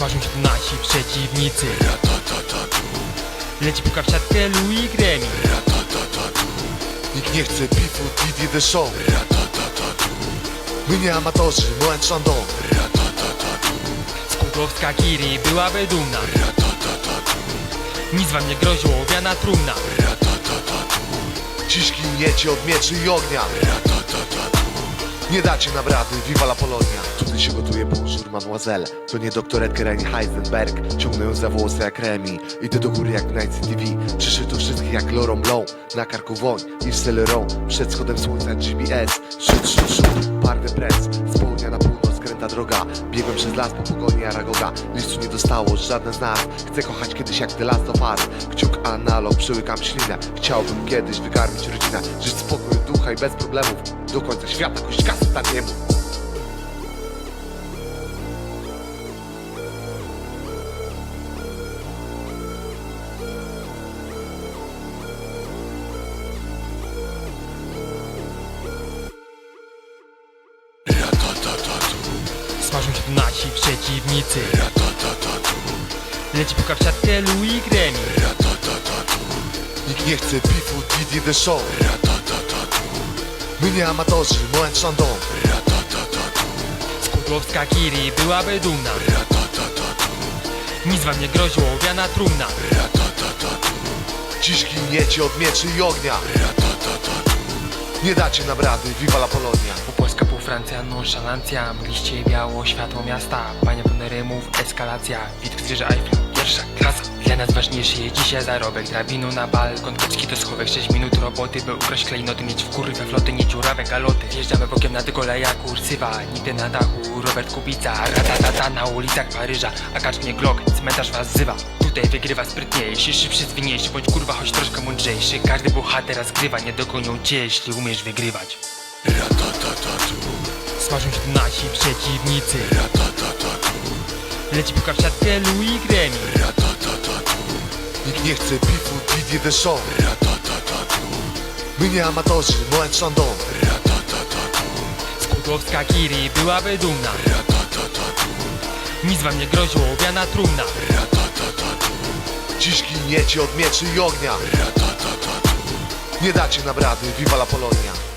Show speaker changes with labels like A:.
A: Smażą się tu nasi przeciwnicy Leci puka w siatkę Louis Gremi
B: Nikt nie chce beefu, Didi the show My nie amatorzy, Moen Chandon
A: Skutowska Kiri byłaby dumna Nic wam nie grozi owiana trumna
B: Dziś giniecie od mieczy i ognia Nie dacie nam rady, viva la Polonia. Tutaj się gotuje bonjour mademoiselle. To nie doktor Edgar ani Heisenberg. Ciągnę ją za włosy jak Remi. Idę do góry jak w Night TV Przyszły tu wszystkich jak Laurent Blanc. Na karku woń i Celeron. Przed schodem słońca GPS Szut, szut, szut, parny pres. Z południa na północ skręta droga. Biegłem przez las po pogoni Aragoga. Listu nie dostało żadne z nas. Chcę kochać kiedyś jak The Last of Us. Kciuk analog, przełykam ślinę. Chciałbym kiedyś wykarmić rodzinę. Żyć w i bez problemów. Do końca świata kość kasy taniemu
A: Smażą się tu nasi przeciwnicy. Leci puka w siatkę Louis Gremi
B: Nikt nie chce beefu, Didi the show My nie amatorzy, Moen Chandon
A: Skutowska Kiri byłaby dumna. Nic wam nie grozi owiana trumna.
B: Dziś giniecie od mieczy i ognia. Nie dacie nam rady, viva la Polonia.
A: Pół Polska, pół Francja, nonszalancja Mgliście biało, światło miasta. Panie pełne rymów, eskalacja. Widok zwierzę Eiffla, pierwsza klasa Dla nas ważniejszy jest dzisiaj zarobek. Drabinu na balkon, kiepski to schowek. 6 minut roboty, by ukraść klejnoty Mieć w kurwę floty, nie dziurawe galoty. Wjeżdżamy bokiem na dekoleja, kursywa Nigdy na dachu, Robert Kubica. Ratatata na ulicach Paryża. A kacznie Glock, cmentarz was wzywa. Tutaj wygrywa sprytniejszy, szybszy, zwinniejszy Bądź kurwa choć troszkę mądrzejszy. Każdy bohater zgrywa, nie dogonią cię Jeśli umiesz wygrywać. Smażą się tu nasi przeciwnicy Leci puka w siatkę Louis Gremi
B: Nikt nie chce beefu, Didi the show My nie amatorzy, Moen Chandon
A: Skutowska Kiri byłaby dumna Nic wam nie grozi owiana trumna
B: Dziś giniecie od mieczy i ognia Nie dacie nam rady, viva la Polonia